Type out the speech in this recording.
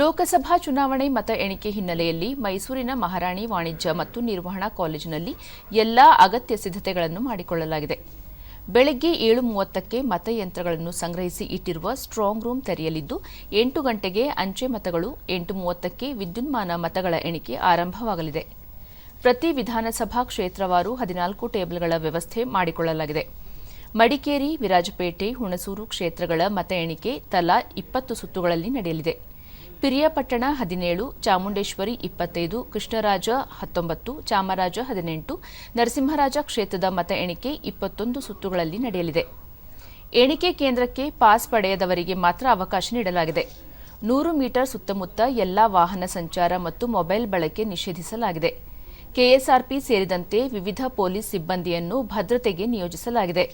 ಲೋಕಸಭಾ ಚುನಾವಣೆ ಮತ ಎಣಿಕೆ ಹಿನ್ನೆಲೆಯಲ್ಲಿ ಮೈಸೂರಿನ ಮಹಾರಾಣಿ ವಾಣಿಜ್ಯ ಮತ್ತು ನಿರ್ವಹಣಾ ಕಾಲೇಜಿನಲ್ಲಿ ಎಲ್ಲಾ ಅಗತ್ಯ ಸಿದ್ಧತೆಗಳನ್ನು ಮಾಡಿಕೊಳ್ಳಲಾಗಿದೆ. ಬೆಳಗ್ಗೆ ಏಳು ಮೂವತ್ತಕ್ಕೆ ಮತಯಂತ್ರಗಳನ್ನು ಸಂಗ್ರಹಿಸಿ ಇಟ್ಟಿರುವ ಸ್ಟ್ರಾಂಗ್ ರೂಮ್ ತೆರೆಯಲಿದ್ದು, ಎಂಟು ಗಂಟೆಗೆ ಅಂಚೆ ಮತಗಳು ಎಂಟು ಮೂವತ್ತಕ್ಕೆ ವಿದ್ಯುನ್ಮಾನ ಮತಗಳ ಎಣಿಕೆ ಆರಂಭವಾಗಲಿದೆ. ಪ್ರತಿ ವಿಧಾನಸಭಾ ಕ್ಷೇತ್ರವಾರು ಹದಿನಾಲ್ಕು ಟೇಬಲ್ಗಳ ವ್ಯವಸ್ಥೆ ಮಾಡಿಕೊಳ್ಳಲಾಗಿದೆ. ಮಡಿಕೇರಿ, ವಿರಾಜಪೇಟೆ, ಹುಣಸೂರು ಕ್ಷೇತ್ರಗಳ ಮತ ಎಣಿಕೆ ತಲಾ ಇಪ್ಪತ್ತು ಸುತ್ತುಗಳಲ್ಲಿ ನಡೆಯಲಿದೆ. ಪಿರಿಯಾಪಟ್ಟಣ ಹದಿನೇಳು, ಚಾಮುಂಡೇಶ್ವರಿ ಇಪ್ಪತ್ತೈದು, ಕೃಷ್ಣರಾಜ ಹತ್ತೊಂಬತ್ತು, ಚಾಮರಾಜ ಹದಿನೆಂಟು, ನರಸಿಂಹರಾಜ ಕ್ಷೇತ್ರದ ಮತ ಎಣಿಕೆ ಇಪ್ಪತ್ತೊಂದು ಸುತ್ತುಗಳಲ್ಲಿ ನಡೆಯಲಿದೆ. ಎಣಿಕೆ ಕೇಂದ್ರಕ್ಕೆ ಪಾಸ್ ಪಡೆಯದವರಿಗೆ ಮಾತ್ರ ಅವಕಾಶ ನೀಡಲಾಗಿದೆ. ನೂರು ಮೀಟರ್ ಸುತ್ತಮುತ್ತ ಎಲ್ಲಾ ವಾಹನ ಸಂಚಾರ ಮತ್ತು ಮೊಬೈಲ್ ಬಳಕೆ ನಿಷೇಧಿಸಲಾಗಿದೆ. ಕೆಎಸ್ಆರ್ಪಿ ಸೇರಿದಂತೆ ವಿವಿಧ ಪೊಲೀಸ್ ಸಿಬ್ಬಂದಿಯನ್ನು ಭದ್ರತೆಗೆ ನಿಯೋಜಿಸಲಾಗಿದೆ.